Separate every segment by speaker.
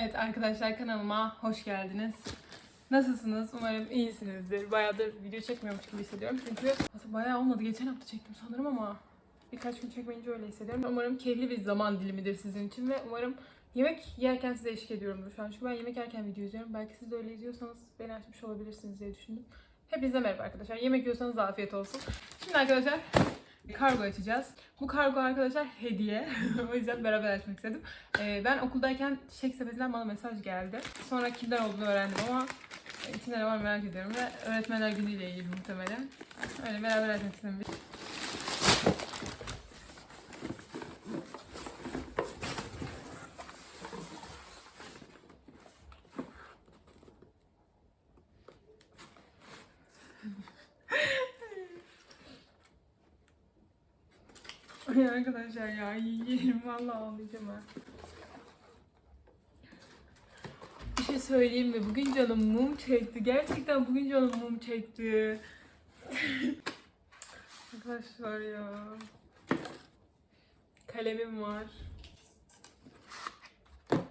Speaker 1: Evet arkadaşlar kanalıma hoş geldiniz. Nasılsınız? Umarım iyisinizdir. Bayağıdır video çekmiyormuş gibi hissediyorum. Çünkü aslında bayağı olmadı. Geçen hafta çektim sanırım ama birkaç gün çekmeyince öyle hissediyorum. Umarım keyifli bir zaman dilimidir sizin için ve umarım yemek yerken size eşlik ediyorumdur şu an. Çünkü ben yemek yerken video izliyorum. Belki siz de öyle izliyorsanız beni açmış olabilirsiniz diye düşündüm. Hepinize merhaba arkadaşlar. Yemek yiyorsanız afiyet olsun. Şimdi arkadaşlar kargo açacağız. Bu kargo arkadaşlar hediye. o yüzden beraber açmak istedim. Ee, ben okuldayken çiçek sepetinden bana mesaj geldi. Sonra kimden olduğunu öğrendim ama içinde ne var merak ediyorum ve öğretmenler günüyle ilgili muhtemelen. Öyle beraber açmak istedim. Ay arkadaşlar ya yerim vallahi ağlayacağım ha. Bir şey söyleyeyim mi? Bugün canım mum çekti. Gerçekten bugün canım mum çekti. arkadaşlar ya. Kalemim var.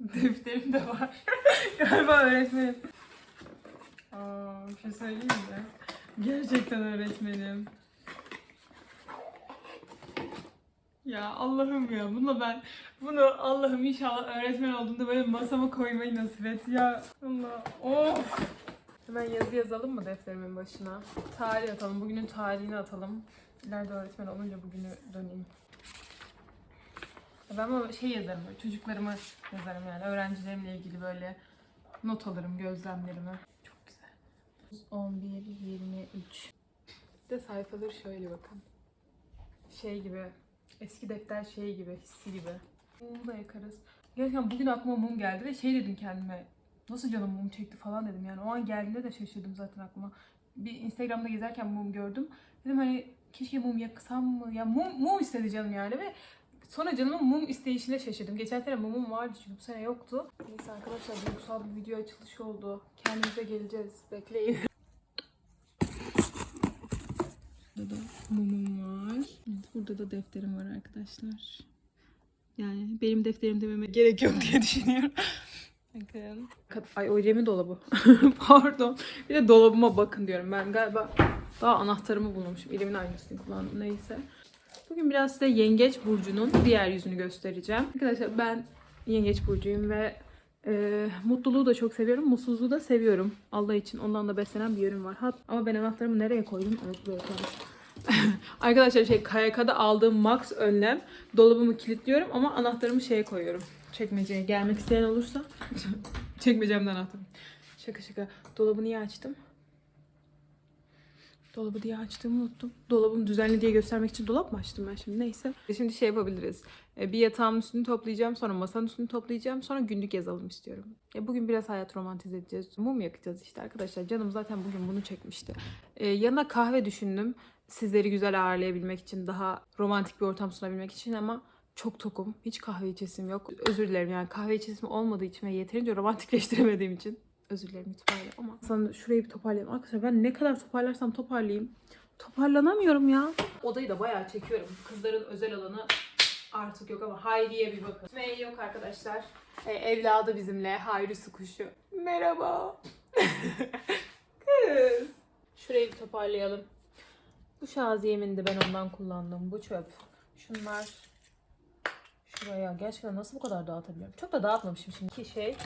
Speaker 1: Defterim de var. Galiba öğretmenim. Aa, bir şey söyleyeyim mi? Gerçekten öğretmenim. Ya Allah'ım ya bunu ben bunu Allah'ım inşallah öğretmen olduğunda böyle masama koymayı nasip et ya Allah of Hemen yazı yazalım mı defterimin başına? Tarih atalım. Bugünün tarihini atalım. İleride öğretmen olunca bugünü döneyim. Ben böyle şey yazarım, böyle çocuklarımı yazarım yani. Öğrencilerimle ilgili böyle not alırım, gözlemlerimi. Çok güzel. 11, 23. Bir de sayfaları şöyle bakın. Şey gibi, eski defter şey gibi, hissi gibi. Mumu da yakarız. Gerçekten bugün aklıma mum geldi ve şey dedim kendime. Nasıl canım mum çekti falan dedim yani. O an geldiğinde de şaşırdım zaten aklıma. Bir Instagram'da gezerken mum gördüm. Dedim hani keşke mum yaksam mı? Ya mum, mum istedi canım yani ve sonra canımın mum isteyişine şaşırdım. Geçen sene mumum vardı çünkü bu sene yoktu. Neyse arkadaşlar duygusal bir video açılışı oldu. Kendimize geleceğiz. Bekleyin. Burada da mumum var. Burada da defterim var arkadaşlar. Yani benim defterim dememe gerek yok diye düşünüyorum. Bakın. Ay o Cem'in dolabı. Pardon. Bir de dolabıma bakın diyorum. Ben galiba daha anahtarımı bulmamışım. Elimin aynısını kullandım. Neyse. Bugün biraz size Yengeç Burcu'nun diğer yüzünü göstereceğim. Arkadaşlar ben Yengeç Burcu'yum ve e, mutluluğu da çok seviyorum. Mutsuzluğu da seviyorum. Allah için ondan da beslenen bir yönüm var. Hat ama ben anahtarımı nereye koydum? Koydum. Arkadaşlar şey KYK'da aldığım max önlem dolabımı kilitliyorum ama anahtarımı şeye koyuyorum. Çekmeceye gelmek isteyen olursa çekmecemden anahtarım. Şaka şaka. Dolabı niye açtım? Dolabı diye açtığımı unuttum. Dolabım düzenli diye göstermek için dolap mı açtım ben şimdi? Neyse. Şimdi şey yapabiliriz. E, Bir yatağın üstünü toplayacağım. Sonra masanın üstünü toplayacağım. Sonra günlük yazalım istiyorum. Ya bugün biraz hayat romantize edeceğiz. Mum yakacağız işte arkadaşlar. Canım zaten bugün bunu çekmişti. E, yanına kahve düşündüm. Sizleri güzel ağırlayabilmek için. Daha romantik bir ortam sunabilmek için ama çok tokum. Hiç kahve içesim yok. Özür dilerim yani kahve içesim olmadığı için ve yeterince romantikleştiremediğim için. Özür dilerim itibariyle ama. Sana şurayı bir toparlayayım. Arkadaşlar ben ne kadar toparlarsam toparlayayım. Toparlanamıyorum ya. Odayı da bayağı çekiyorum. Kızların özel alanı artık yok ama Hayri'ye bir bakın. May yok arkadaşlar. E, evladı bizimle. Hayri su kuşu. Merhaba. Kız. Şurayı bir toparlayalım. Bu şaziyemin de ben ondan kullandım. Bu çöp. Şunlar şuraya. Gerçekten nasıl bu kadar dağıtabiliyorum? Çok da dağıtmamışım şimdi. İki şey.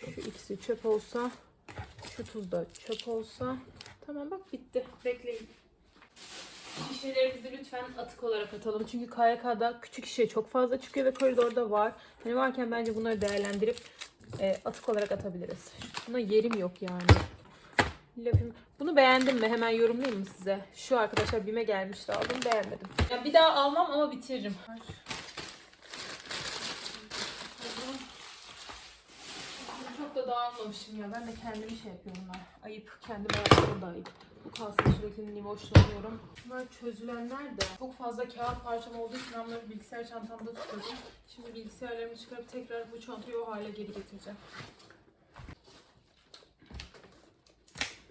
Speaker 1: Şu ikisi çöp olsa. Şu tuz da çöp olsa. Tamam bak bitti. Bekleyin. Şişelerimizi lütfen atık olarak atalım. Çünkü KYK'da küçük şişe çok fazla çıkıyor ve koridorda var. Hani varken bence bunları değerlendirip e, atık olarak atabiliriz. Buna yerim yok yani. Lafım. Bunu beğendim mi? Hemen yorumlayayım mı size? Şu arkadaşlar BİM'e gelmişti aldım beğenmedim. Ya bir daha almam ama bitiririm. Çok da dağılmamışım ya. Ben de kendimi şey yapıyorum ben. Ayıp. Kendime yaptığım da ayıp. Bu kalsın sürekli nivoşlanıyorum. Bunlar çözülenler de çok fazla kağıt parçam olduğu için ben bunları bilgisayar çantamda tutuyordum. Şimdi bilgisayarlarımı çıkarıp tekrar bu çantayı o hale geri getireceğim.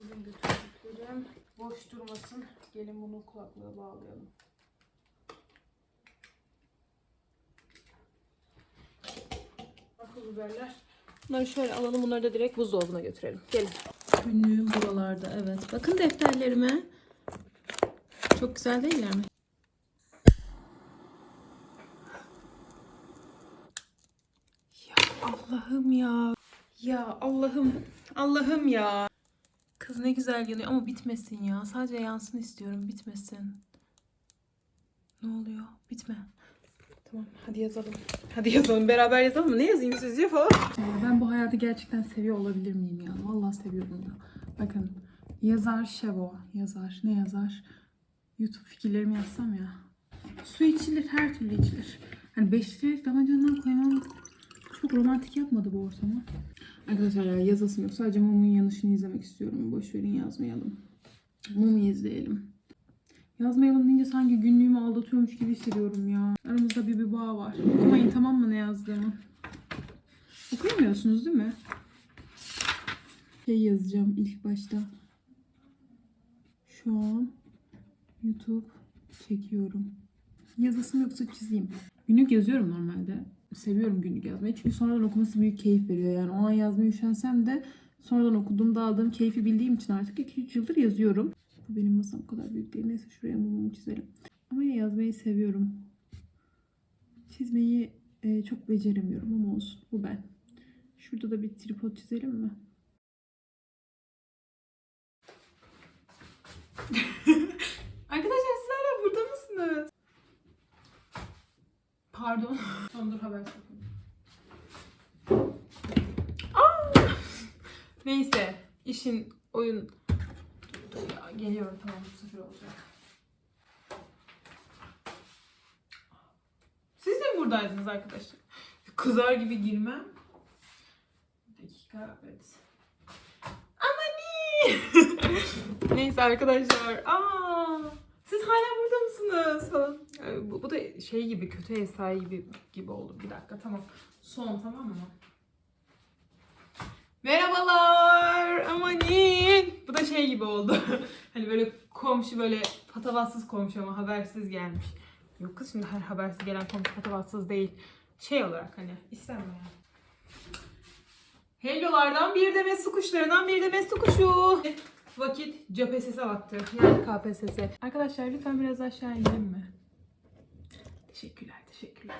Speaker 1: Benim götürdüklerim boş durmasın. Gelin bunu kulaklığa bağlayalım. pul biberler. Bunları şöyle alalım. Bunları da direkt buzdolabına götürelim. Gelin. Günlüğüm buralarda evet. Bakın defterlerime. Çok güzel değiller mi? Ya Allah'ım ya. Ya Allah'ım. Allah'ım ya. Kız ne güzel yanıyor ama bitmesin ya. Sadece yansın istiyorum. Bitmesin. Ne oluyor? Bitme. Tamam hadi yazalım. Hadi yazalım. Beraber yazalım mı? Ne yazayım sizce falan? Ben bu hayatı gerçekten seviyor olabilir miyim ya? Vallahi seviyorum da. Bakın. Yazar Şevo. Yazar. Ne yazar? YouTube fikirlerimi yazsam ya. Su içilir. Her türlü içilir. Hani 5 litrelik damacandan koymam çok romantik yapmadı bu ortamı. Arkadaşlar ya yazasım yok. Sadece mumun yanışını izlemek istiyorum. Boş verin yazmayalım. Mumu izleyelim. Yazmayalım deyince sanki günlüğümü aldatıyormuş gibi hissediyorum ya. Aramızda bir, bir bağ var. Okumayın tamam mı ne yazdığımı? Okuyamıyorsunuz değil mi? Şey yazacağım ilk başta. Şu an YouTube çekiyorum. Yazasım yoksa çizeyim. Günlük yazıyorum normalde. Seviyorum günlük yazmayı. Çünkü sonradan okuması büyük keyif veriyor. Yani o an yazmaya üşensem de sonradan okuduğumda aldığım keyfi bildiğim için artık 2-3 yıldır yazıyorum. Bu benim masam kadar büyük değil. Neyse şuraya mumumu çizelim. Ama yazmayı seviyorum. Çizmeyi e, çok beceremiyorum ama olsun. Bu ben. Şurada da bir tripod çizelim mi? Arkadaşlar siz hala burada mısınız? Pardon. Tamam dur haber. Aa! Neyse. işin oyun... Dur ya geliyorum tamam bu sefer olacak. Siz de mi buradaydınız arkadaşlar? Kızar gibi girmem. Bir dakika evet. Amani! Neyse arkadaşlar. Aa! Siz hala burada mısınız falan. Ee, Bu, bu da şey gibi kötü ev sahibi gibi oldu. Bir dakika tamam. Son tamam mı? Merhabalar. Amanin. Bu da şey gibi oldu. hani böyle komşu böyle patavatsız komşu ama habersiz gelmiş. Yok kız şimdi her habersiz gelen komşu patavatsız değil. Şey olarak hani istenmeyen. Hello'lardan bir de su kuşlarından bir de su kuşu. Vakit CPSS'e vakti. Yani KPSS. Arkadaşlar lütfen biraz aşağı inelim mi? Teşekkürler, teşekkürler.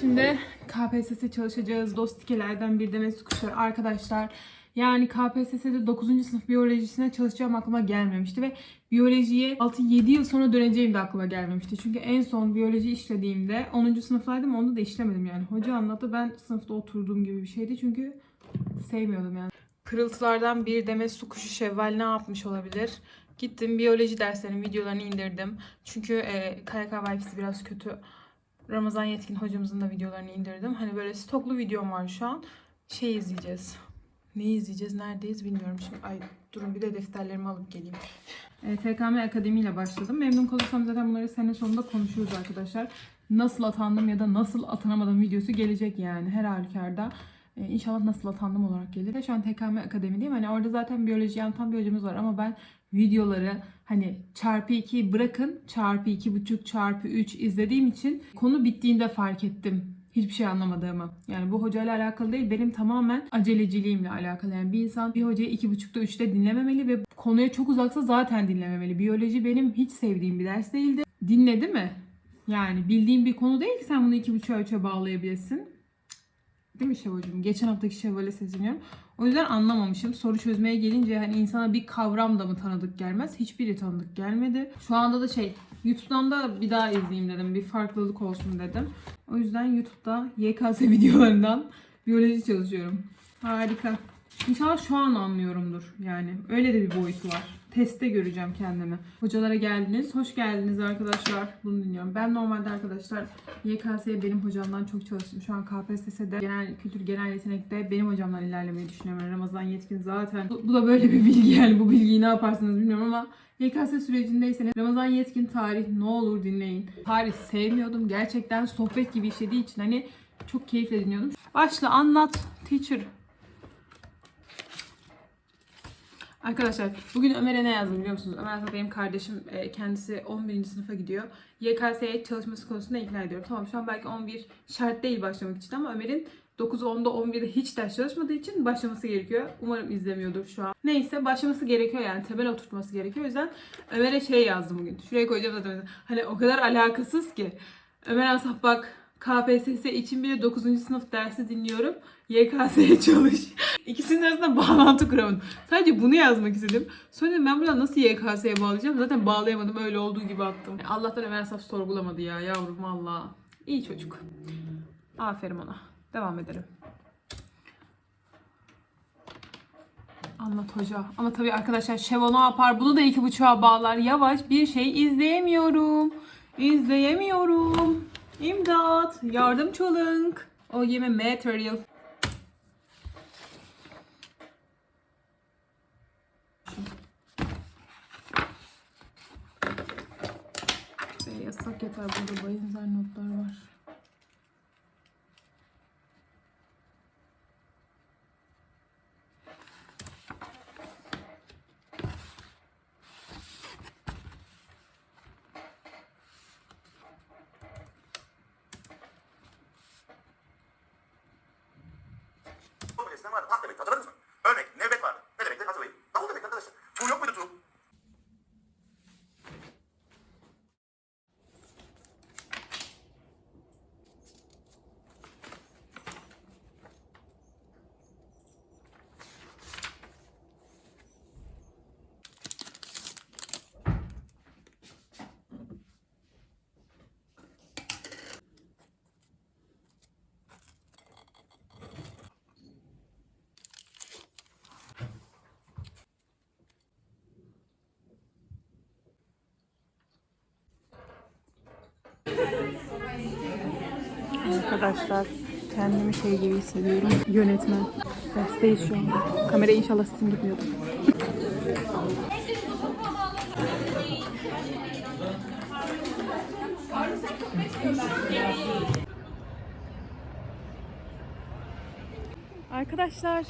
Speaker 1: Şimdi KPSS çalışacağız. Dostikelerden bir de Mesut Kuşlar. Arkadaşlar yani KPSS'de 9. sınıf biyolojisine çalışacağım aklıma gelmemişti ve biyolojiye 6-7 yıl sonra döneceğim de aklıma gelmemişti. Çünkü en son biyoloji işlediğimde 10. sınıftaydım onda da işlemedim yani. Hoca anlattı ben sınıfta oturduğum gibi bir şeydi çünkü sevmiyordum yani. Pırıltılardan bir deme su kuşu şevval ne yapmış olabilir? Gittim biyoloji derslerinin videolarını indirdim. Çünkü e, KYK Vibes'i biraz kötü. Ramazan Yetkin hocamızın da videolarını indirdim. Hani böyle stoklu videom var şu an. Şey izleyeceğiz. Ne izleyeceğiz? Neredeyiz bilmiyorum şimdi. Ay durun bir de defterlerimi alıp geleyim. E, TKM Akademi ile başladım. Memnun kalırsam zaten bunları sene sonunda konuşuruz arkadaşlar. Nasıl atandım ya da nasıl atanamadım videosu gelecek yani her halükarda. Ee, inşallah nasıl atandım olarak gelir. Şu an TKM Akademi'deyim. Hani orada zaten biyoloji anlatan bir hocamız var ama ben videoları hani çarpı 2 bırakın çarpı iki buçuk çarpı 3 izlediğim için konu bittiğinde fark ettim hiçbir şey anlamadığımı. Yani bu hocayla alakalı değil benim tamamen aceleciliğimle alakalı. Yani bir insan bir hocayı iki buçukta üçte dinlememeli ve konuya çok uzaksa zaten dinlememeli. Biyoloji benim hiç sevdiğim bir ders değildi. Dinledi mi? Yani bildiğin bir konu değil ki sen bunu iki buçuğa üçe bağlayabilirsin. Değil mi Şevval'cığım? Geçen haftaki Şevval'e sesleniyorum. O yüzden anlamamışım. Soru çözmeye gelince hani insana bir kavram da mı tanıdık gelmez? Hiçbiri tanıdık gelmedi. Şu anda da şey YouTube'dan da bir daha izleyeyim dedim. Bir farklılık olsun dedim. O yüzden YouTube'da YKS videolarından biyoloji çalışıyorum. Harika. İnşallah şu an anlıyorumdur yani. Öyle de bir boyutu var. Testte göreceğim kendimi. Hocalara geldiniz. Hoş geldiniz arkadaşlar. Bunu dinliyorum. Ben normalde arkadaşlar YKS'ye benim hocamdan çok çalıştım. Şu an KPSS'de genel kültür genel yetenekte benim hocamdan ilerlemeyi düşünüyorum. Ramazan Yetkin zaten. Bu, bu da böyle bir bilgi yani. Bu bilgiyi ne yaparsınız bilmiyorum ama YKS sürecindeyseniz Ramazan Yetkin tarih ne olur dinleyin. Tarih sevmiyordum. Gerçekten sohbet gibi işlediği için hani çok keyifle dinliyordum. Başla anlat teacher. Arkadaşlar bugün Ömer'e ne yazdım biliyor musunuz? Ömer aslında benim kardeşim. e, Kendisi 11. sınıfa gidiyor. YKS'ye çalışması konusunda ikna ediyorum. Tamam şu an belki 11 şart değil başlamak için ama Ömer'in 9, 10'da 11'de hiç ders çalışmadığı için başlaması gerekiyor. Umarım izlemiyordur şu an. Neyse başlaması gerekiyor yani temel oturtması gerekiyor. O yüzden Ömer'e şey yazdım bugün. Şuraya koyacağım zaten. Hani o kadar alakasız ki. Ömer Asaf bak KPSS için bile 9. sınıf dersi dinliyorum. YKS'ye çalış. İkisinin arasında bağlantı kuramadım. Sadece bunu yazmak istedim. Sonra dedim, ben buradan nasıl YKS'ye bağlayacağım? Zaten bağlayamadım. Öyle olduğu gibi attım. Allah'tan Ömer Asaf sorgulamadı ya yavrum valla. İyi çocuk. Aferin ona. Devam edelim. Anlat hoca. Ama tabii arkadaşlar Şevo ne yapar? Bunu da iki buçuğa bağlar. Yavaş bir şey izleyemiyorum. İzleyemiyorum. İmdat. Yardım çolunk. O yeme material. Arkadaşlar kendimi şey gibi hissediyorum. Yönetmen. Dersteyiz şu an. Kamera inşallah sesim gitmiyordur. Arkadaşlar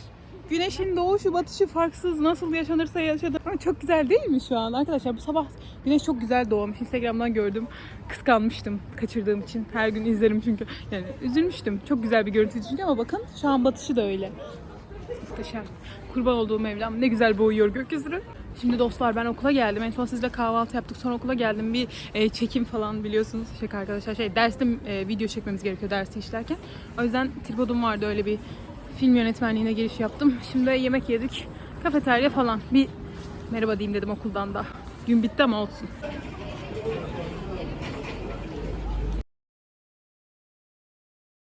Speaker 1: güneşin doğuşu batışı farksız nasıl yaşanırsa yaşadı. Ama çok güzel değil mi şu an? Arkadaşlar bu sabah güneş çok güzel doğmuş. Instagram'dan gördüm. Kıskanmıştım kaçırdığım için. Her gün izlerim çünkü. Yani üzülmüştüm. Çok güzel bir görüntü çünkü ama bakın şu an batışı da öyle. Muhteşem. Kurban olduğum Mevlam ne güzel boğuyor gökyüzünü. Şimdi dostlar ben okula geldim. En son sizle kahvaltı yaptık. Sonra okula geldim. Bir e, çekim falan biliyorsunuz. Şey arkadaşlar şey derste e, video çekmemiz gerekiyor dersi işlerken. O yüzden tripodum vardı öyle bir film yönetmenliğine giriş yaptım. Şimdi yemek yedik. Kafeterya falan. Bir merhaba diyeyim dedim okuldan da. Gün bitti ama olsun.